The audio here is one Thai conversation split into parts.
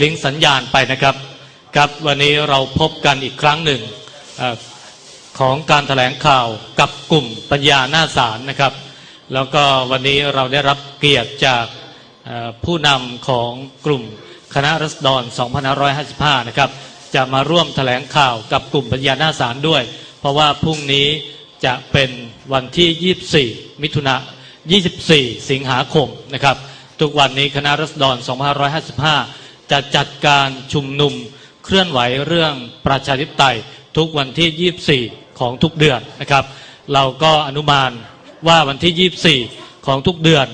ลิงก์สัญญาณไปนะครับครับวันนี้เราพบกันอีกครั้งหนึ่งอของการถแถลงข่าวกับกลุ่มปัญญาหน้าศาลนะครับ แล้วก็วันนี้เราได้รับเกียรติจากผู้นำของกลุ่มคณะรัษฎร2555 นะครับ จะมาร่วมถแถลงข่าวกับกลุ่มปัญญาหน้าศาลด้วย เพราะว่าพรุ่งนี้จะเป็นวันที่ 24 มิถุนา24 สิงหาคมนะครับ ทุกวันนี้คณะรัษฎร2555 จะจัดการชุมนุมเคลื่อนไหวเรื่องประชาธิปไตยทุกวันที่ 24 ของทุกเดือนนะครับ เราก็อนุมานว่าวันที่ 24 ของทุกเดือน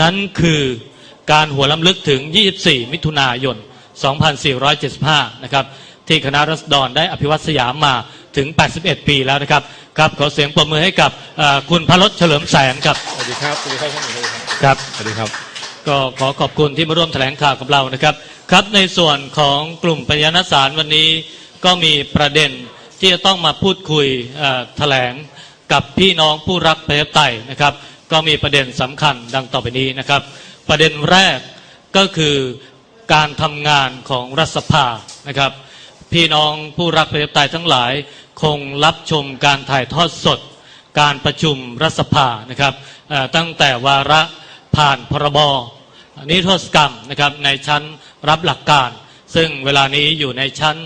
นั้นคือการหัวล้ำลึกถึง 24 มิถุนายน 2475 นะครับ ที่คณะรัษฎรได้อภิวัตสยามมาถึง 81 ปีแล้วนะครับ ครับ ขอเสียงปรบมือให้กับเอ่อคุณพรสเฉลิมแสนครับ สวัสดีครับ สวัสดีครับท่านผู้ชมครับครับ สวัสดีครับ ก็ขอขอบคุณที่มาร่วมแถลงข่าวกับเรานะครับ ครับในส่วนของกลุ่มปัญญาณสารวันนี้ก็มีประเด็นที่จะต้องมาพูดคุยแถลงกับพี่น้องผู้รักประชาธิปไตยนะครับ ก็มีประเด็นสำคัญดังต่อไปนี้นะครับ ประเด็นแรกก็คือการทำงานของรัฐสภานะครับ พี่น้องผู้รักประชาธิปไตยทั้งหลายคงรับชมการถ่ายทอดสด การประชุมรัฐสภานะครับตั้งแต่วาระผ่านพรบ นิโทษกรรมนะครับในชั้นรับหลักการ ซึ่งเวลานี้อยู่ในชั้น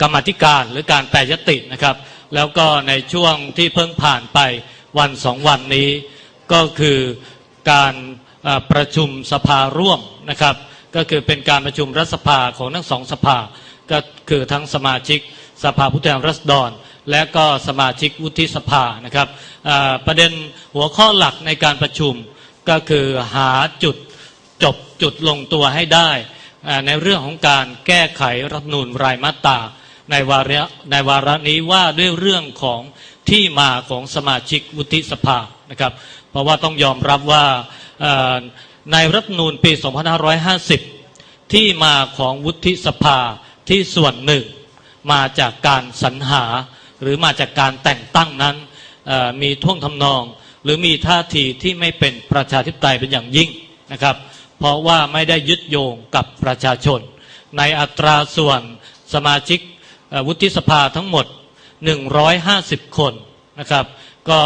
กรรมธิการหรือการแปรยตินะครับ แล้วก็ในช่วงที่เพิ่งผ่านไปวันสองวันนี้ ก็คือการประชุมสภาร่วมนะครับ ก็คือเป็นการประชุมรัฐสภาของทั้งสองสภา ก็คือทั้งสมาชิกสภาผู้แทนราษฎร และก็สมาชิกวุฒิสภานะครับประเด็นหัวข้อหลักในการประชุมก็คือหาจุด จบจุดลงตัวให้ได้ในเรื่องของการแก้ไขรัฐนูญรายมาตราในวาระในวาระนี้ว่าด้วยเรื่องของที่มาของสมาชิกวุฒิสภานะครับ เพราะว่าต้องยอมรับว่าในรัฐธรรมนูญปี 2550 ที่มาของวุฒิสภาที่ส่วนหนึ่ง มาจากการสรรหาหรือมาจากการแต่งตั้งนั้นมีท่วงทำนอง หรือมีท่าทีที่ไม่เป็นประชาธิปไตยเป็นอย่างยิ่งนะครับ เพราะว่าไม่ได้ยึดโยงกับประชาชน ในอัตราส่วนสมาชิกวุฒิสภาทั้งหมด 150 คนนะครับ ก็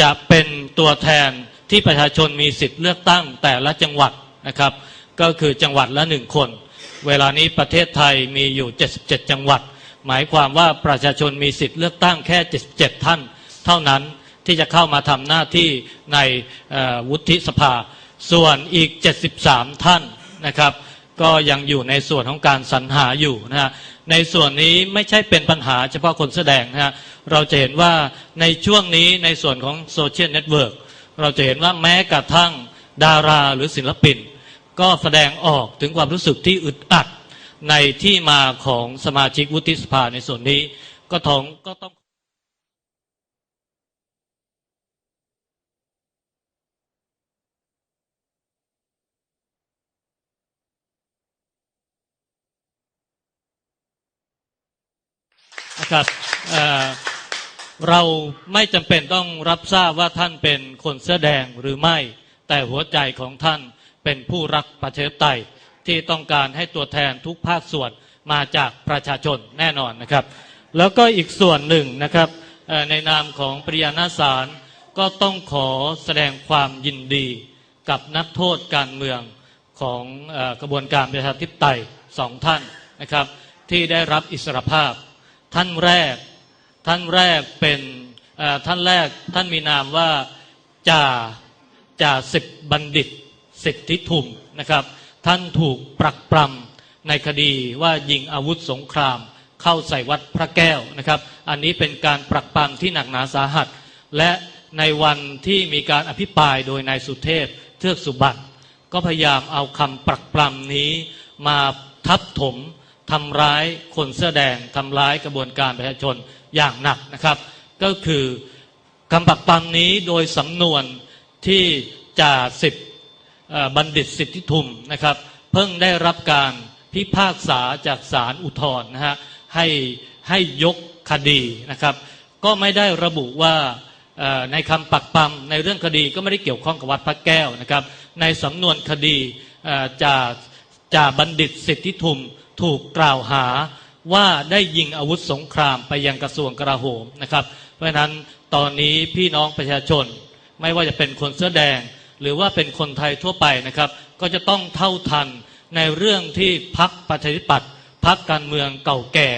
จะเป็นตัวแทนที่ประชาชนมีสิทธิ์เลือกตั้งแต่ละจังหวัดนะครับ ก็คือจังหวัดละหนึ่งคน เวลานี้ประเทศไทยมีอยู่ 77 จังหวัด หมายความว่าประชาชนมีสิทธิ์เลือกตั้งแค่ 77 ท่าน เท่านั้นที่จะเข้ามาทำหน้าที่ในวุฒิสภา ส่วนอีก 73 ท่านนะครับ ก็ยังอยู่ในส่วนของการสรรหาอยู่นะฮะในส่วนนี้ไม่ใช่เป็นปัญหาเฉพาะคนแสดงนะฮะเราจะเห็นว่าในช่วงนี้ในส่วนของโซเชียลเน็ตเวิร์กเราจะเห็นว่าแม้กระทั่งดาราหรือศิลปิน ก็แสดงออกถึงความรู้สึกที่อึดอัดในที่มาของสมาชิกวุฒิสภาในส่วนนี้ก็ท้องก็ต้อง นะครับเราไม่จำเป็นต้องรับทราบว่าท่านเป็นคนเสื้อแดงหรือไม่ แต่หัวใจของท่านเป็นผู้รักประชาธิปไตยที่ต้องการให้ตัวแทนทุกภาคส่วนมาจากประชาชนแน่นอนนะครับ แล้วก็อีกส่วนหนึ่งนะครับในนามของปริยานาสารก็ต้องขอแสดงความยินดีกับนักโทษการเมืองของอกระบวนการประชาธิปไตยสองท่านนะครับ ที่ได้รับอิสรภาพ ท่านแรก ท่านแรกเป็นท่านแรกท่านมีนามว่าจ่าจ่าสิบบัณฑิต สิทธิทุมนะครับ ท่านถูกปรักปรำในคดีว่ายิงอาวุธสงคราม เข้าใส่วัดพระแก้วนะครับ อันนี้เป็นการปรักปรำที่หนักหนาสาหัส และในวันที่มีการอภิปรายโดยนายสุเทพเทือกสุบัติก็พยายามเอาคำปรักปรำนี้มาทับถม ทำร้ายคนเสื้อแดงทำร้ายกระบวนการประชาชนอย่างหนักนะครับ ก็คือคำปักปรำนี้โดยสำนวนที่จ่าสิบบัณฑิตสิทธิทุมนะครับ เพิ่งได้รับการพิพากษาจากศาลอุทธรณ์นะฮะให้ให้ยกคดีนะครับ ก็ไม่ได้ระบุว่าในคำปักปำในเรื่องคดีก็ไม่ได้เกี่ยวข้องกับวัดพระแก้วนะครับ ในสำนวนคดีจ่าจ่าบัณฑิตสิทธิทุม ถูกกล่าวหาว่าได้ยิงอาวุธสงครามไปยังกระทรวงกลาโหมนะครับ เพราะฉะนั้นตอนนี้พี่น้องประชาชน ไม่ว่าจะเป็นคนเสื้อแดง หรือว่าเป็นคนไทยทั่วไปนะครับ ก็จะต้องเท่าทันในเรื่องที่พักประชาธิปัตย์พักการเมืองเก่าแก่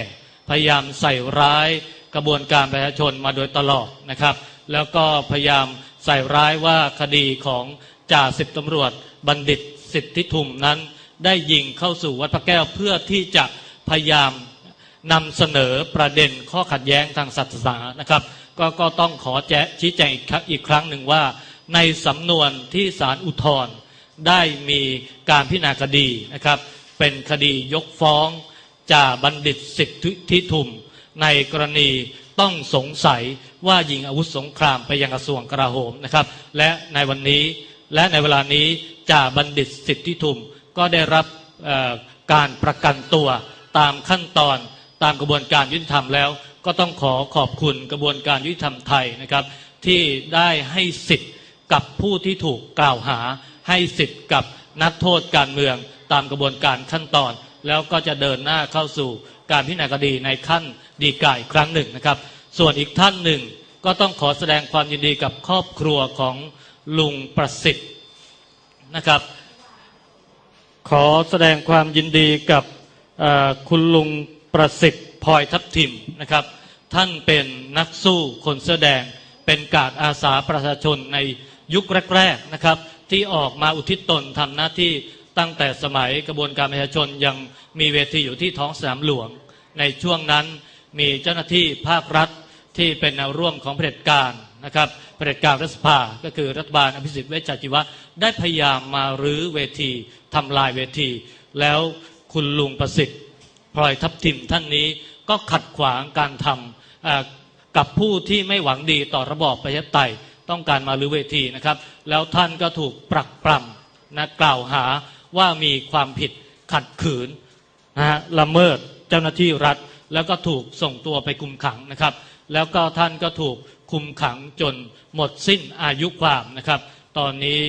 พยายามใส่ร้ายกระบวนการประชาชนมาโดยตลอดนะครับ แล้วก็พยายามใส่ร้ายว่าคดีของจ่าสิบตำรวจบัณฑิตสิทธิทุมนั้น ได้ยิงเข้าสู่วัดพระแก้วเพื่อที่จะพยายามนำเสนอประเด็นข้อขัดแย้งทางศาสนานะครับก็ก็ต้องขอแจ้ชี้แจงอีกครั้งอีกครั้งหนึ่งว่า ในสำนวนที่ศาลอุทธรณ์ได้มีการพิจารณาคดีนะครับ เป็นคดียกฟ้องจ่าบัณฑิตสิทธิทุม ในกรณีต้องสงสัยว่ายิงอาวุธสงครามไปยังกระทรวงกลาโหมนะครับ และในวันนี้และในเวลานี้จ่าบัณฑิตสิทธิทุม ก็ได้รับการประกันตัวตามขั้นตอนตามกระบวนการยุติธรรมแล้ว ก็ต้องขอขอบคุณกระบวนการยุติธรรมไทยนะครับ ที่ได้ให้สิทธิ์กับผู้ที่ถูกกล่าวหา ให้สิทธิ์กับนักโทษการเมืองตามกระบวนการขั้นตอน แล้วก็จะเดินหน้าเข้าสู่การพิจารณาคดีในขั้นดีกาอีกครั้งหนึ่งนะครับ ส่วนอีกท่านหนึ่งก็ต้องขอแสดงความยินดีกับครอบครัวของลุงประสิทธิ์นะครับ ขอแสดงความยินดีกับคุณลุงประสิทธิ์พลอยทับทิมนะครับ ท่านเป็นนักสู้คนเสื้อแดง เป็นกาดอาสาประชาชนในยุคแรกๆนะครับ ที่ออกมาอุทิศตนทำหน้าที่ตั้งแต่สมัยกระบวนการประชาชนยังมีเวทีอยู่ที่ท้องสนามหลวง ในช่วงนั้นมีเจ้าหน้าที่ภาครัฐที่เป็นแนวร่วมของเผด็จการ นะครับเผด็จการรัฐสภา ก็คือรัฐบาลอภิสิทธิ์เวชชาชีวะ ได้พยายามมารื้อเวทีทำลายเวที แล้วคุณลุงประสิทธิ์พลอยทับทิมท่านนี้ก็ขัดขวางการทำกับผู้ที่ไม่หวังดีต่อระบอบประชาธิปไตยต้องการมาลื้อเวทีนะครับ แล้วท่านก็ถูกปรักปรำนะกล่าวหาว่ามีความผิดขัดขืนนะฮะละเมิดเจ้าหน้าที่รัฐ แล้วก็ถูกส่งตัวไปคุมขังนะครับ แล้วก็ท่านก็ถูก คุมขังจนหมดสิ้นอายุความนะครับ ตอนนี้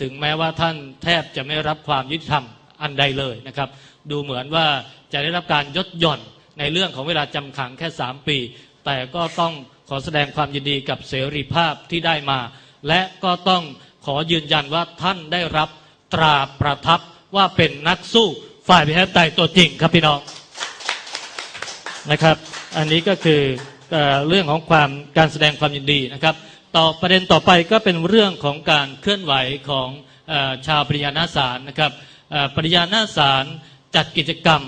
ถึงแม้ว่าท่านแทบจะไม่รับความยุติธรรมอันใดเลยนะครับ ดูเหมือนว่าจะได้รับการยดหย่อนในเรื่องของเวลาจำขังแค่ 3 ปี แต่ก็ต้องขอแสดงความยินดีกับเสรีภาพที่ได้มา และก็ต้องขอยืนยันว่าท่านได้รับตราประทับว่าเป็นนักสู้ฝ่ายประชาธิปไตยตัวจริงครับพี่น้องนะครับ อันนี้ก็คือ เรื่องของความการแสดงความยินดีนะครับ ต่อประเด็นต่อไปก็เป็นเรื่องของการเคลื่อนไหวของอชาวปริญญาณสารนะครับปริญญาณสารจัดกิจกรรม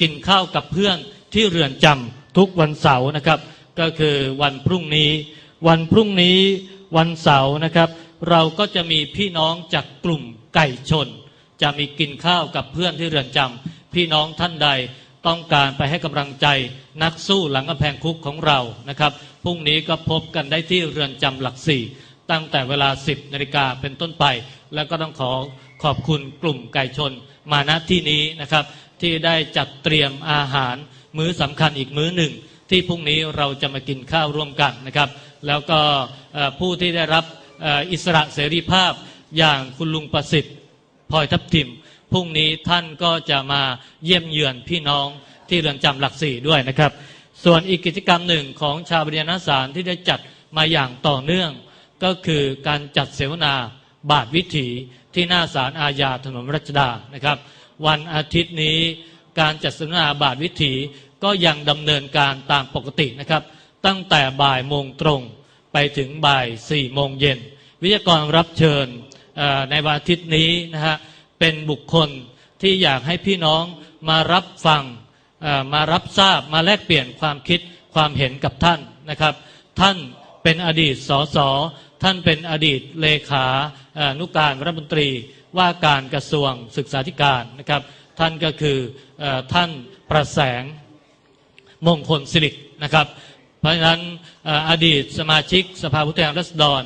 กินข้าวกับเพื่อนที่เรือนจำทุกวันเสาร์นะครับ ก็คือวันพรุ่งนี้ วันพรุ่งนี้วันเสาร์นะครับ เราก็จะมีพี่น้องจากกลุ่มไก่ชน จะมีกินข้าวกับเพื่อนที่เรือนจำพี่น้องท่านใดต้องการไปให้กำลังใจ นักสู้หลังกำแพงคุกของเรานะครับพรุ่งนี้ก็พบกันได้ที่เรือนจำหลักสี่ตั้งแต่เวลา 10นาฬิกาเป็นต้นไป แล้วก็ต้องขอขอบคุณกลุ่มไก่ชนมาณที่นี้นะครับ ที่ได้จัดเตรียมอาหาร มื้อสำคัญอีกมื้อหนึ่ง ที่พรุ่งนี้เราจะมากินข้าวร่วมกันนะครับ แล้วก็ผู้ที่ได้รับอิสระเสรีภาพอย่างคุณลุงประสิทธิ์พลอยทับทิมพรุ่งนี้ท่านก็จะมาเยี่ยมเยือนพี่น้อง ที่เรือนจำหลักสี่ด้วยนะครับ ส่วนอีกกิจกรรมหนึ่งของชาวบริยนสารที่ได้จัดมาอย่างต่อเนื่อง ก็คือการจัดเสวนาบาทวิถีที่หน้าศาลอาญาถนนรัชดานะครับ วันอาทิตย์นี้การจัดเสวนาบาทวิถีก็ยังดำเนินการตามปกตินะครับ ตั้งแต่บ่ายโมงตรงไปถึงบ่ายสี่โมงเย็นวิทยากรรับเชิญในวันอาทิตย์นี้นะฮะเป็นบุคคลที่อยากให้พี่น้องมารับฟัง มารับทราบมาแลกเปลี่ยนความคิดความเห็นกับท่านนะครับ ท่านเป็นอดีตสสท่านเป็นอดีตเลขานุการรัฐมนตรีว่าการกระทรวงศึกษาธิการนะครับ ท่านก็คืออท่านประแสงมงคลสิรินะครับ เพราะฉะนั้นออดีตสมาชิกสภาผู้แทนราษฎร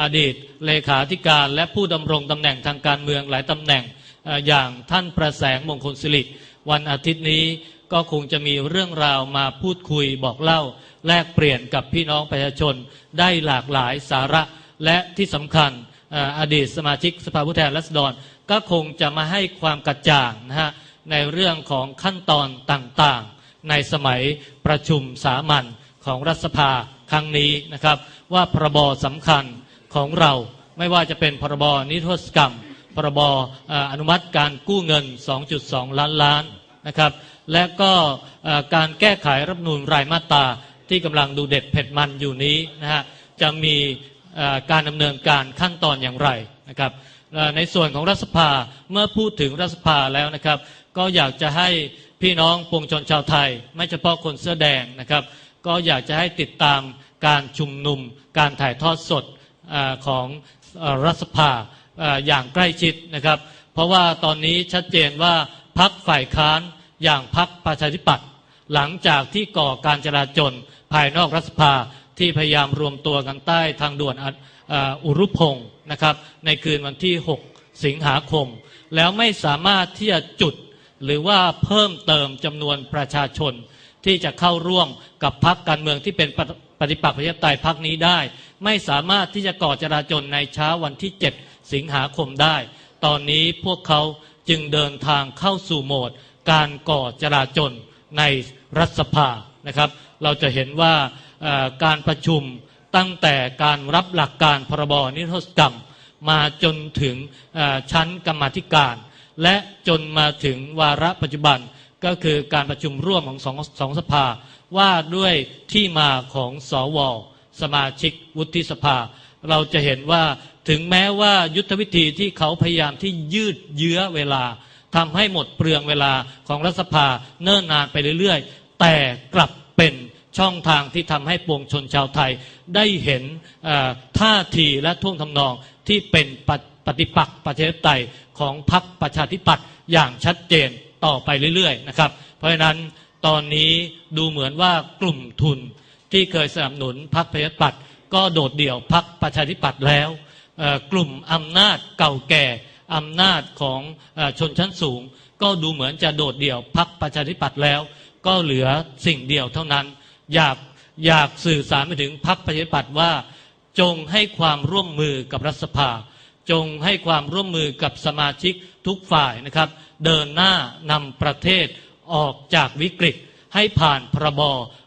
อดีตเลขาธิการและผู้ดำรงตำแหน่งทางการเมืองหลายตำแหน่งเอ่ออย่างท่านประแสงมงคลสิริวันอาทิตย์นี้ ก็คงจะมีเรื่องราวมาพูดคุยบอกเล่า แลกเปลี่ยนกับพี่น้องประชาชน ได้หลากหลายสาระและที่สำคัญอดีตสมาชิกสภาผู้แทนราษฎร ก็คงจะมาให้ความกระจ่างนะฮะในเรื่องของขั้นตอนต่างๆ ในสมัยประชุมสามัญของรัฐสภาครั้งนี้นะครับ ว่าพรบสำคัญของเราไม่ว่าจะเป็นพรบนิรโทษกรรม พรบอออนุมัติการกู้เงิน 2.2 ล้านล้าน นะครับ และก็การแก้ไขรัฐมนูญรายมาตราที่กำลังดูเด็ดเผ็ดมันอยู่นี้นะฮะจะมีการดำเนินการขั้นตอนอย่างไรนะครับในส่วนของรัฐสภาเมื่อพูดถึงรัฐสภาแล้วนะครับ ก็อยากจะให้พี่น้องปวงชนชาวไทย ไม่เฉพาะคนเสื้อแดงนะครับ ก็อยากจะให้ติดตามการชุมนุม การถ่ายทอดสดอของรัฐสภาอย่างใกล้ชิดนะครับ เพราะว่าตอนนี้ชัดเจนว่า พักฝ่ายค้านอย่างพักประชาธิปัตย์หลังจากที่ก่อการจราจนภายนอกรัฐสภาที่พยายามรวมตัวกันใต้ทางด่วนอ,อุรุพงศ์นะครับ ในคืนวันที่ 6 สิงหาคม แล้วไม่สามารถที่จะจุดหรือว่าเพิ่มเติมจำนวนประชาชน ที่จะเข้าร่วมกับพักการเมืองที่เป็นปฏิปักษ์ประชาธิปไตยพักนี้ได้ ไม่สามารถที่จะก่อจราจนในเช้าวันที่ 7 สิงหาคมได้ ตอนนี้พวกเขา จึงเดินทางเข้าสู่โหมด การก่อจราจนในรัฐสภานะครับ เราจะเห็นว่าการประชุมตั้งแต่การรับหลักการพรบนิรโทษกรรม มาจนถึงชั้นกรรมธิการ และจนมาถึงวาระปัจจุบันก็คือการประชุมร่วมของสองสองสภา ว่าด้วยที่มาของสวสมาชิกวุฒิสภา เราจะเห็นว่า ถึงแม้ว่ายุทธวิธีที่เขาพยายามที่ยืดเยื้อเวลาทำให้หมดเปลืองเวลาของรัฐสภาเนิ่นนานไปเรื่อยๆ แต่กลับเป็นช่องทางที่ทำให้ปวงชนชาวไทยได้เห็นท่าทีและท่วงทำนองที่เป็นปฏิปฏิปักษ์ประชาธิปไตยของพรรคประชาธิปัตย์อย่างชัดเจนต่อไปเรื่อยๆนะครับ เพราะฉะนั้นตอนนี้ดูเหมือนว่ากลุ่มทุนที่เคยสนับสนุนพรรคประชาธิปัตย์ก็โดดเดี่ยวพรรคประชาธิปัตย์แล้ว กลุ่มอำนาจเก่าแก่อำนาจของอชนชั้นสูง ก็ดูเหมือนจะโดดเดี่ยวพรรคประชาธิปัตย์แล้ว ก็เหลือสิ่งเดียวเท่านั้น อยากอยากสื่อสารไปถึงพรรคประชาธิปัตย์ว่า จงให้ความร่วมมือกับรัฐสภา จงให้ความร่วมมือกับสมาชิกทุกฝ่ายนะครับ เดินหน้านำประเทศออกจากวิกฤต ให้ผ่านพรบ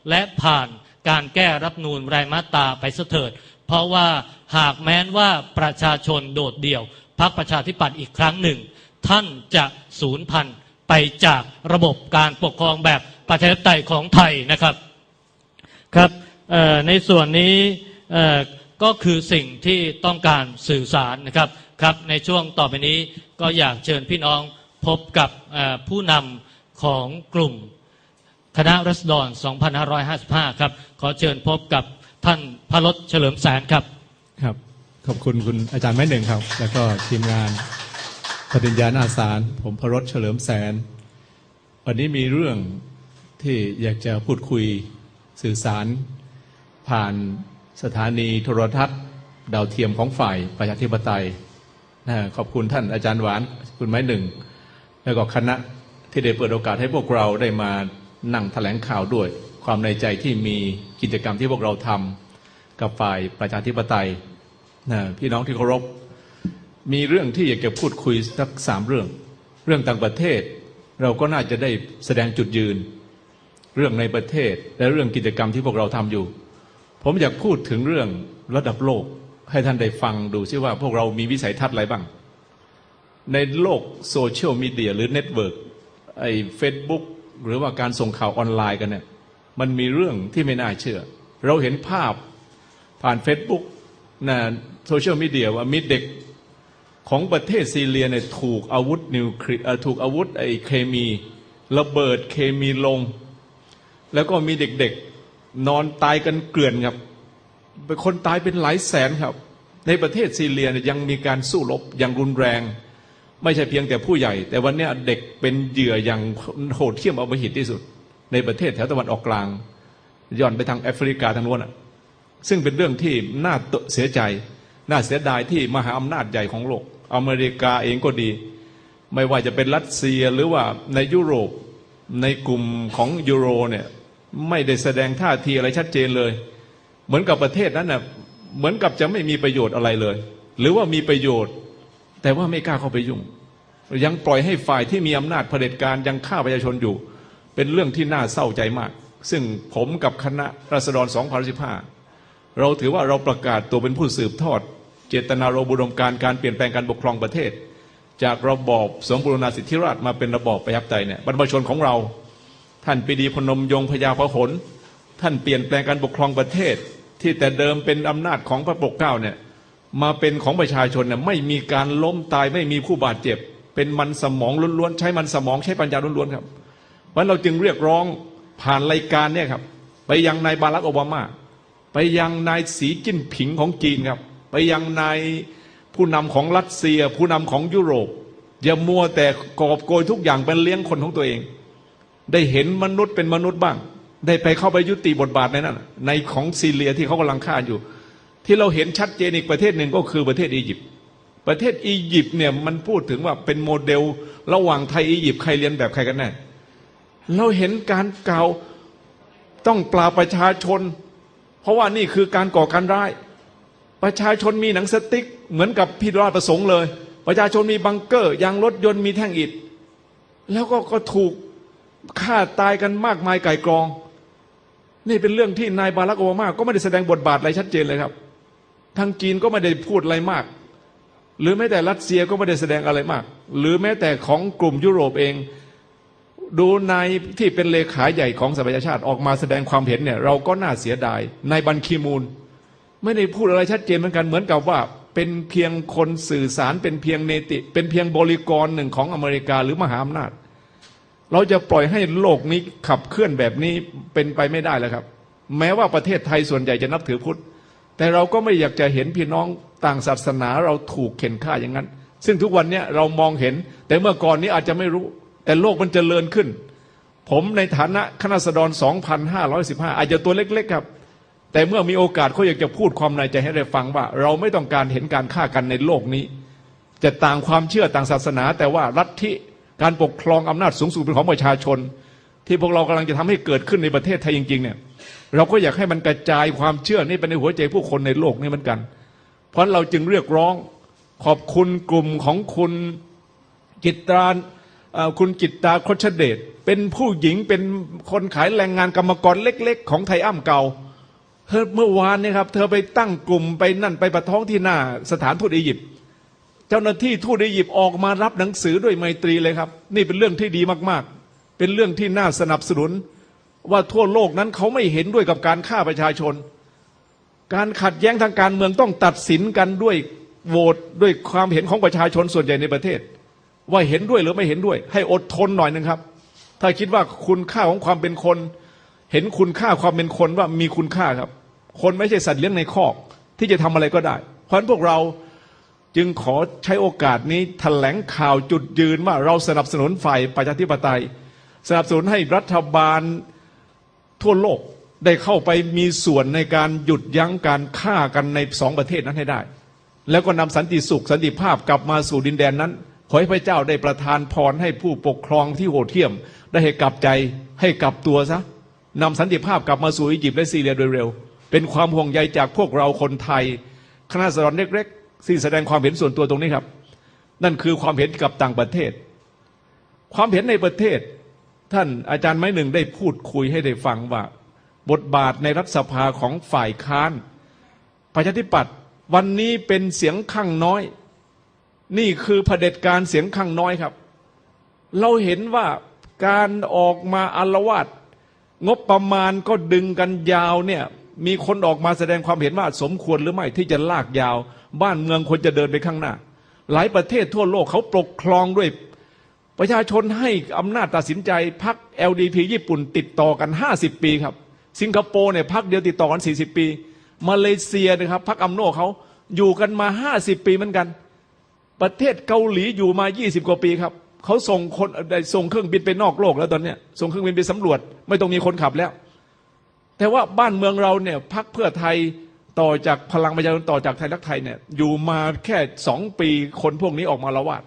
และผ่านการแก้รัฐธรรมนูนรายมาตราไปเสถิด เพราะว่าหากแม้นว่าประชาชนโดดเดี่ยวพรรคประชาธิปัตย์อีกครั้งหนึ่ง ท่านจะสูญพันธุ์ไปจากระบบการปกครองแบบประชาธิปไตยของไทยนะครับครับในส่วนนี้ก็คือสิ่งที่ต้องการสื่อสารนะครับครับในช่วงต่อไปนี้ก็อยากเชิญพี่น้องพบกับผู้นำของกลุ่มคณะรัษฎร2555 ครับ ขอเชิญพบกับ ท่านพระรถเฉลิมแสนครับ ครับ ขอบคุณคุณอาจารย์แม่หนึ่งครับ แล้วก็ทีมงานปฏิญญาณอาสาร ผมพรสเฉลิมแสน วันนี้มีเรื่องที่อยากจะพูดคุยสื่อสาร ผ่านสถานีโทรทัศน์ ดาวเทียมของฝ่ายประชาธิปไตยนะขอบคุณท่านอาจารย์หวานคุณไม้หนึ่ง แล้วก็คณะที่ได้เปิดโอกาสให้พวกเราได้มานั่งแถลงข่าวด้วย ความในใจที่มีกิจกรรมที่พวกเราทำกับฝ่ายประชาธิปไตยนะพี่น้องที่เคารพ มีเรื่องที่อยากจะพูดคุยสักสามเรื่อง เรื่องต่างประเทศ เราก็น่าจะได้แสดงจุดยืน เรื่องในประเทศและเรื่องกิจกรรมที่พวกเราทำอยู่ ผมอยากพูดถึงเรื่องระดับโลกให้ท่านได้ฟังดูซิว่าพวกเรามีวิสัยทัศน์อะไรบ้าง ในโลกโซเชียลมีเดียหรือเน็ตเวิร์กไอ้เฟซบุ๊กหรือว่าการส่งข่าวออนไลน์กันเนี่ย มันมีเรื่องที่ไม่น่าเชื่อ เราเห็นภาพผ่านเฟซบุ๊กนะโซเชียลมีเดียว่ามีเด็กของประเทศซีเรียเนี่ยถูกอาวุธนิวเคลียร์ถูกอาวุธไอ้เคมีระเบิดเคมีลง แล้วก็มีเด็กๆนอนตายกันเกลื่อนครับเป็นคนตายเป็นหลายแสนครับ ในประเทศซีเรียเนี่ยยังมีการสู้รบอย่างรุนแรง ไม่ใช่เพียงแต่ผู้ใหญ่ แต่วันนี้เด็กเป็นเหยื่ออย่างโหดเหี้ยมอมหิตที่สุด ในประเทศแถวตะวันออกกลางย่อนไปทางแอฟริกาทางโน้นอะซึ่งเป็นเรื่องที่น่าเสียใจ น่าเสียดายที่มหาอำนาจใหญ่ของโลก อเมริกาเองก็ดี ไม่ว่าจะเป็นรัสเซียหรือว่าในยุโรปในกลุ่มของยูโรเนี่ยไม่ได้แสดงท่าทีอะไรชัดเจนเลย เหมือนกับประเทศนั้นน่ะเหมือนกับจะไม่มีประโยชน์อะไรเลย หรือว่ามีประโยชน์ แต่ว่าไม่กล้าเข้าไปยุ่ง ยังปล่อยให้ฝ่ายที่มีอำนาจเผด็จการยังฆ่าประชาชนอยู่ เป็นเรื่องที่น่าเศร้าใจมาก ซึ่งผมกับคณะรัษฎร2015 เราถือว่าเราประกาศตัวเป็นผู้สืบทอด เจตนารมณ์อุดมการการเปลี่ยนแปลงการปกครองประเทศ จากระบอบสมบูรณาสิทธิราชมาเป็นระบอบประชาธิปไตยเนี่ยบรรพชนของเรา ท่านปรีดีพนมยงพญาพหลท่านเปลี่ยนแปลงการปกครองประเทศ ที่แต่เดิมเป็นอำนาจของพระปกเกล้าเนี่ยมาเป็นของประชาชนเนี่ยไม่มีการล้มตายไม่มีผู้บาดเจ็บ เป็นมันสมองล้วนๆใช้มันสมองใช้ปัญญาล้วนๆครับ เพราะฉะนั้นเราจึงเรียกร้องผ่านรายการเนี่ยครับ ไปยังนายบารักโอบามา ไปยังนายสีจิ้นผิงของจีนครับ ไปยังนายผู้นำของรัสเซีย ผู้นำของยุโรป อย่ามัวแต่กอบโกยทุกอย่างเป็นเลี้ยงคนของตัวเอง ได้เห็นมนุษย์เป็นมนุษย์บ้าง ได้ไปเข้าไปยุติบทบาทในนั้นในของซีเรียที่เขากำลังฆ่าอยู่ ที่เราเห็นชัดเจนอีกประเทศหนึ่งก็คือประเทศอียิปต์ประเทศอียิปต์เนี่ยมันพูดถึงว่าเป็นโมเดล ระหว่างไทยอียิปต์ใครเรียนแบบใครกันแน่ เราเห็นการเก่าต้องปราประชาชน เพราะว่านี่คือการก่อการร้าย ประชาชนมีหนังสติ๊ก เหมือนกับพี่ราชประสงค์เลย ประชาชนมีบังเกอร์ยางรถยนต์มีแท่งอิฐ แล้วก็ก็ถูกฆ่าตายกันมากมายไก่กรอง นี่เป็นเรื่องที่นายบารักโอบามาก็ไม่ได้แสดงบทบาทอะไรชัดเจนเลยครับ ทางจีนก็ไม่ได้พูดอะไรมาก หรือแม้แต่รัสเซียก็ไม่ได้แสดงอะไรมาก หรือแม้แต่ของกลุ่มยุโรปเอง ดูนายที่เป็นเลขาใหญ่ของสหประชาชาติออกมาแสดงความเห็นเนี่ย เราก็น่าเสียดายนายบันคีมูล ไม่ได้พูดอะไรชัดเจนเหมือนกันเหมือนกับว่า เป็นเพียงคนสื่อสารเป็นเพียงเนติ เป็นเพียงบริกรหนึ่งของอเมริกาหรือมหาอำนาจ เราจะปล่อยให้โลกนี้ขับเคลื่อนแบบนี้เป็นไปไม่ได้แล้วครับ แม้ว่าประเทศไทยส่วนใหญ่จะนับถือพุทธแต่เราก็ไม่อยากจะเห็นพี่น้องต่างศาสนาเราถูกเข็นฆ่าอย่างนั้น ซึ่งทุกวันนี้เรามองเห็น แต่เมื่อก่อนนี้อาจจะไม่รู้ แต่โลกมันจเจริญขึ้น ผมในฐานะคณะสดร2,515 อาจจะตัวเล็ก ๆ ครับ แต่เมื่อมีโอกาสเขาอยากจะพูดความในใจให้ได้ฟังว่า เราไม่ต้องการเห็นการฆ่ากันในโลกนี้ จะต่างความเชื่อต่างศาสนา แต่ว่ารัฐที่การปกครองอำนาจสูงสุดเป็นของประชาชน ที่พวกเรากำลังจะทำให้เกิดขึ้นในประเทศไทยจริง ๆ เนี่ยเราก็อยากให้มันกระจายความเชื่อนี้ไปในหัวใจผู้คนในโลกนี้เหมือนกัน เพราะเราจึงเรียกร้องขอบคุณกลุ่มของคุณจิตราน คุณจิตตาคชเดชเป็นผู้หญิงเป็นคนขายแรงงานกรรมกรเล็ก ๆ ของไทยอ้ำเก่าเธอเมื่อวานเนี่ยครับ เธอไปตั้งกลุ่มไปนั่นไปประท้วงที่หน้าสถานทูตอียิปต์เจ้าหน้าที่ทูตอียิปต์ออกมารับหนังสือด้วยไมตรีเลยครับ นี่เป็นเรื่องที่ดีมากๆ เป็นเรื่องที่น่าสนับสนุน ว่าทั่วโลกนั้นเขาไม่เห็นด้วยกับการฆ่าประชาชน การขัดแย้งทางการเมืองต้องตัดสินกันด้วยโหวตด้วยความเห็นของประชาชนส่วนใหญ่ในประเทศ ว่าเห็นด้วยหรือไม่เห็นด้วย ให้อดทนหน่อยหนึงครับ ถ้าคิดว่าคุณค่าของความเป็นคน เห็นคุณค่าความเป็นคนว่ามีคุณค่าครับ คนไม่ใช่สัตว์เลี้ยงในคอก ที่จะทำอะไรก็ได้ เพราะฉะนั้นพวกเราจึงขอใช้โอกาสนี้แถลงข่าวจุดยืนว่าเราสนับสนุนฝ่ายประชาธิปไตย สนับสนุนให้รัฐบาลทั่วโลกได้เข้าไปมีส่วนในการหยุดยั้งการฆ่ากันในสองประเทศนั้นให้ได้ แล้วก็นำสันติสุขสันติภาพกลับมาสู่ดินแดนนั้น ขอให้พระเจ้าได้ประทานพรให้ผู้ปกครองที่โหดเหี้ยม ได้ให้กลับใจให้กลับตัวซะนำสันติภาพกลับมาสู่อียิปต์และซีเรียโดยเร็ว เป็นความห่วงใยจากพวกเราคนไทย คณะสดรเล็กๆที่แสดงความเห็นส่วนตัวตรงนี้ครับ นั่นคือความเห็นกับต่างประเทศ ความเห็นในประเทศ ท่านอาจารย์ไม้หนึ่งได้พูดคุยให้ได้ฟังว่า บทบาทในรัฐสภาของฝ่ายค้านประชาธิปัตย์วันนี้เป็นเสียงข้างน้อย นี่คือเผด็จการเสียงข้างน้อยครับ เราเห็นว่าการออกมาอารวาสงบประมาณก็ดึงกันยาวเนี่ยมีคนออกมาแสดงความเห็นว่าสมควรหรือไม่ที่จะลากยาว บ้านเมืองควรจะเดินไปข้างหน้า หลายประเทศทั่วโลกเขาปกครองด้วย ประชาชนให้อำนาจตัดสินใจพัก LDP ญี่ปุ่นติดต่อกัน 50 ปีครับ สิงคโปร์เนี่ยพักเดียวติดต่อกัน 40 ปี มาเลเซียนะครับพักอัมโนเขาอยู่กันมา 50 ปีเหมือนกัน ประเทศเกาหลีอยู่มา 20 กว่าปีครับเขาส่งคนได้ส่งเครื่องบินไปนอกโลกแล้วตอนเนี้ยส่งเครื่องบินไปสำรวจ ไม่ต้องมีคนขับแล้ว แต่ว่าบ้านเมืองเราเนี่ยพักเพื่อไทยต่อจากพลังประชาชนต่อจากไทยรักไทยเนี่ยอยู่มาแค่สองปีคนพวกนี้ออกมาละวาด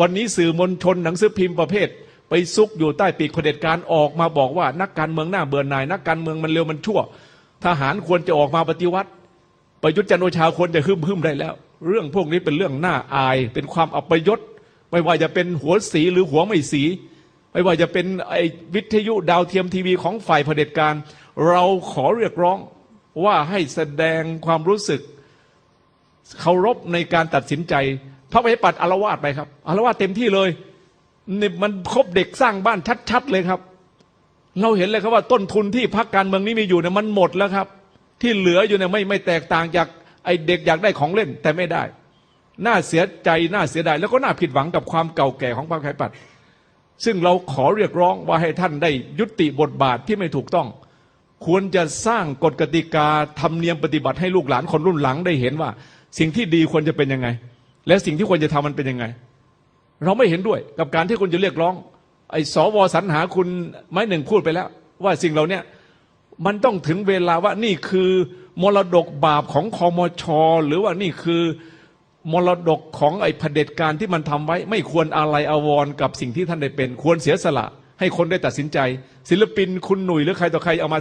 วันนี้สื่อมวลชนหนังสือพิมพ์ประเภท ไปซุกอยู่ใต้ปีกเผด็จการออกมาบอกว่า นักการเมืองหน้าเบื่อหน่าย นักการเมืองมันเร็วมันชั่ว ทหารควรจะออกมาปฏิวัติ ประยุทธ์จันทร์โอชาควรจะฮึ่มฮึ่มได้แล้ว เรื่องพวกนี้เป็นเรื่องน่าอาย เป็นความอัปยศไม่ว่าจะเป็นหัวสีหรือหัวไม่สี ไม่ว่าจะเป็นไอ้วิทยุดาวเทียมทีวีของฝ่ายเผด็จการ เราขอเรียกร้องว่าให้แสดงความรู้สึกเคารพในการตัดสินใจพระประชาธิปัตย์อารวาสไปครับอารวาสเต็มที่เลยนี่มันครบเด็กสร้างบ้านชัด ๆ เลยครับ เราเห็นเลยครับว่าต้นทุนที่พรรคการเมืองนี้มีอยู่เนี่ยมันหมดแล้วครับ ที่เหลืออยู่เนี่ยไม่ไม่แตกต่างจาก ไอเด็กอยากได้ของเล่นแต่ไม่ได้ น่าเสียใจน่าเสียดายแล้วก็น่าผิดหวังกับความเก่าแก่ของพรรคประชาธิปัตย์ซึ่งเราขอเรียกร้องว่าให้ท่านได้ยุติบทบาทที่ไม่ถูกต้อง ควรจะสร้างกฎกติกาธรรมเนียมปฏิบัติให้ลูกหลานคนรุ่นหลังได้เห็นว่า สิ่งที่ดีควรจะเป็นยังไง และสิ่งที่ควรจะทำมันเป็นยังไง เราไม่เห็นด้วยกับการที่คุณจะเรียกร้อง ไอ้สวสรรหาคุณไม้หนึ่งพูดไปแล้ว ว่าสิ่งเหล่าเนี้ยมันต้องถึงเวลาว่านี่คือ มรดกบาปของคอมชหรือว่านี่คือมรดกของไอ้เผด็จการที่มันทำไว้ ไม่ควรอะไรอาวรกับสิ่งที่ท่านได้เป็น ควรเสียสละ ให้คนได้ตัดสินใจ ศิลปินคุณหนุ่ยหรือใครต่อใครเอามา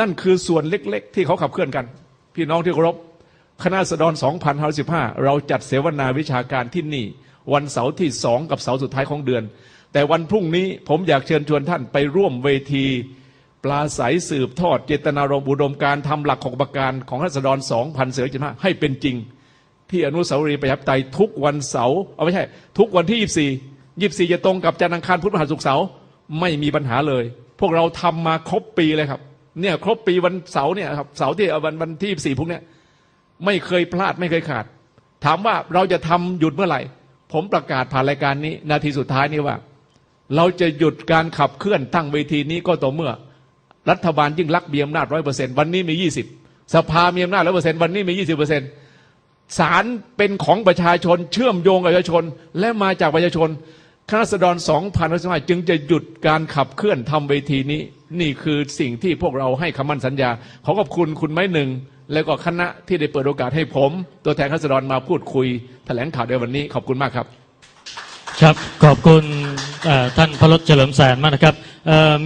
นั่นคือส่วนเล็กๆ ที่เขาขับเคลื่อนกัน พี่น้องที่เคารพคณะสดร2515เราจัดเสวนาวิชาการที่นี่ วันเสาร์ที่สองกับเสาร์สุดท้ายของเดือน แต่วันพรุ่งนี้ผมอยากเชิญชวนท่านไปร่วมเวที ปลาใสสืบทอดเจตนารมณ์อุดมการทำหลักของประการของคณะสดร2,015ให้เป็นจริง ที่อนุสาวรีย์ประชาธิปไตยทุกวันเสาร์เอาไม่ใช่ ทุกวันที่ 24 24 จะตรงกับจันทร์อังคารพุธพฤหัสศุกร์เสาร์ไม่มีปัญหาเลย พวกเราทำมาครบปีเลยครับเนี่ยครบปีวันเสาร์เนี่ยครับเสาร์ที่วันวันที่24พวกเนี้ยไม่เคยพลาดไม่เคยขาด ถามว่าเราจะทำหยุดเมื่อไหร่ ผมประกาศผ่านรายการนี้ นาทีสุดท้ายนี้ว่า เราจะหยุดการขับเคลื่อนตั้งเวทีนี้ก็ต่อเมื่อ รัฐบาลยิ่งรักมีอำนาจร้อยเปอร์เซ็นต์วันนี้มียี่สิบสภามีอำนาจร้อยเปอร์เซ็นต์วันนี้มียี่สิบเปอร์เซ็นต์ศาลเป็นของประชาชนเชื่อมโยงกับประชาชน และมาจากประชาชนคณะสดรสองพันห้าจึงจะหยุดการขับเคลื่อนทำเวทีนี้ นี่คือสิ่งที่พวกเราให้คำมั่นสัญญา ขอขอบคุณคุณไม้หนึ่ง แล้วก็คณะที่ได้เปิดโอกาสให้ผม ตัวแทนคณะสดรมาพูดคุยแถลงข่าวในวันนี้ขอบคุณมากครับ ครับขอบคุณท่านพระรถเฉลิมแสนมากนะครับ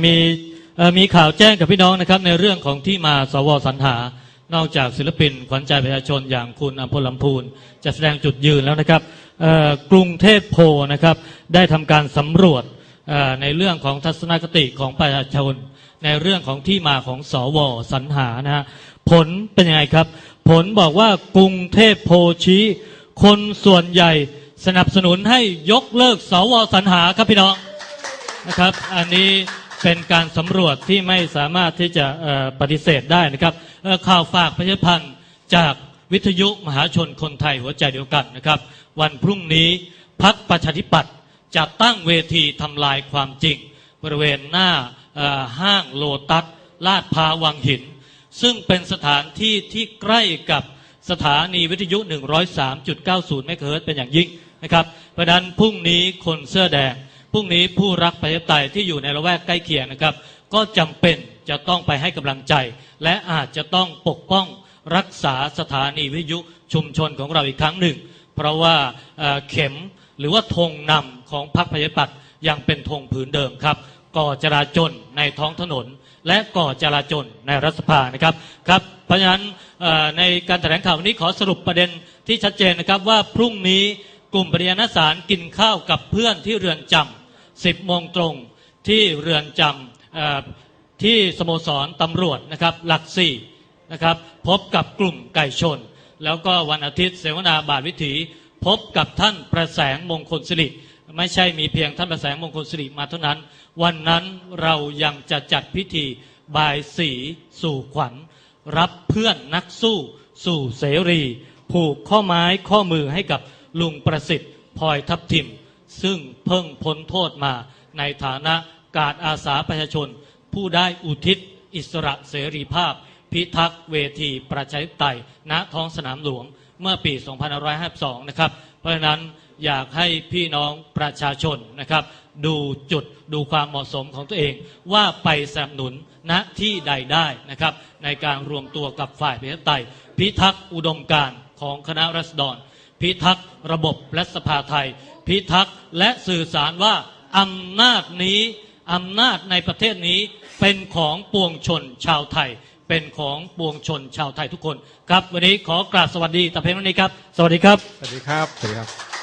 มี มีข่าวแจ้งกับพี่น้องนะครับในเรื่องของที่มาสวสรรหา นอกจากศิลปินขวัญใจประชาชนอย่างคุณอัมพลลำพูนจะแสดงจุดยืนแล้วนะครับกรุงเทพโพนะครับได้ทำการสำรวจในเรื่องของทัศนคติของประชาชน ในเรื่องของที่มาของสวสรรหานะฮะผลเป็นยังไงครับ ผลบอกว่ากรุงเทพโพชี้ คนส่วนใหญ่สนับสนุนให้ยกเลิกสวสรรหาครับพี่น้องนะครับ อันนี้ เป็นการสำรวจที่ไม่สามารถที่จะปฏิเสธได้นะครับข่าวฝากประชาพันธ์จากวิทยุมหาชนคนไทยหัวใจเดียวกันนะครับ วันพรุ่งนี้พักประชาธิปัตย์จะตั้งเวทีทำลายความจริง บริเวณหน้าห้างโลตัสลาดพาวังหิน ซึ่งเป็นสถานที่ที่ใกล้กับสถานีวิทยุ 103.90เมกะเฮิรตซ์เป็นอย่างยิ่งนะครับเพราะนั้นพรุ่งนี้คนเสื้อแดง พรุ่งนี้ผู้รักประชาธิปไตยที่อยู่ในละแวกใกล้เคียงนะครับ ก็จำเป็นจะต้องไปให้กำลังใจ และอาจจะต้องปกป้องรักษาสถานีวิทยุชุมชนของเราอีกครั้งหนึ่ง เพราะว่าเเข็มหรือว่าธงนำของพรรคประชาธิปัตย์ยังเป็นธงผืนเดิมครับก่อจราจนในท้องถนน และก่อจราจนในรัฐสภานะครับครับเพราะฉะนั้นในการแถลงข่าววันนี้ขอสรุปประเด็นที่ชัดเจนนะครับว่าพรุ่งนี้กลุ่มปริยนสารกินข้าวกับเพื่อนที่เรือนจำ 10 โมงตรงที่เรือนจำที่สโมสรตำรวจนะครับหลักสี่นะครับพบกับกลุ่มไก่ชน แล้วก็วันอาทิตย์เสวนาบาทวิถี พบกับท่านประแสงมงคลสิริไม่ใช่มีเพียงท่านประแสงมงคลสิริมาเท่านั้น วันนั้นเรายังจะจัดพิธีบายสีสู่ขวัญ รับเพื่อนนักสู้สู่เสรี ผูกข้อไม้ข้อมือให้กับลุงประสิทธิ์พลอยทับทิม ซึ่งเพิ่งพ้นโทษมาในฐานะการอาสาประชาชน ผู้ได้อุทิศอิสระเสรีภาพ พิทักษ์เวทีประชาธิปไตยณท้องสนามหลวงเมื่อปี 2552 นะครับ เพราะฉะนั้นอยากให้พี่น้องประชาชนนะครับ ดูจุดดูความเหมาะสมของตัวเอง ว่าไปสนับสนุนณที่ใดได้นะครับ ในการรวมตัวกับฝ่ายประชาธิปไตย พิทักษ์อุดมการของคณะรัษฎร พิทักษ์ระบบและสภาไทย พิทักษ์และสื่อสารว่าอำนาจนี้อำนาจในประเทศนี้เป็นของปวงชนชาวไทย เป็นของปวงชนชาวไทยทุกคน ครับวันนี้ขอกราบสวัสดีตาเพนวันนี้ครับ สวัสดีครับ สวัสดีครับ สวัสดีครับ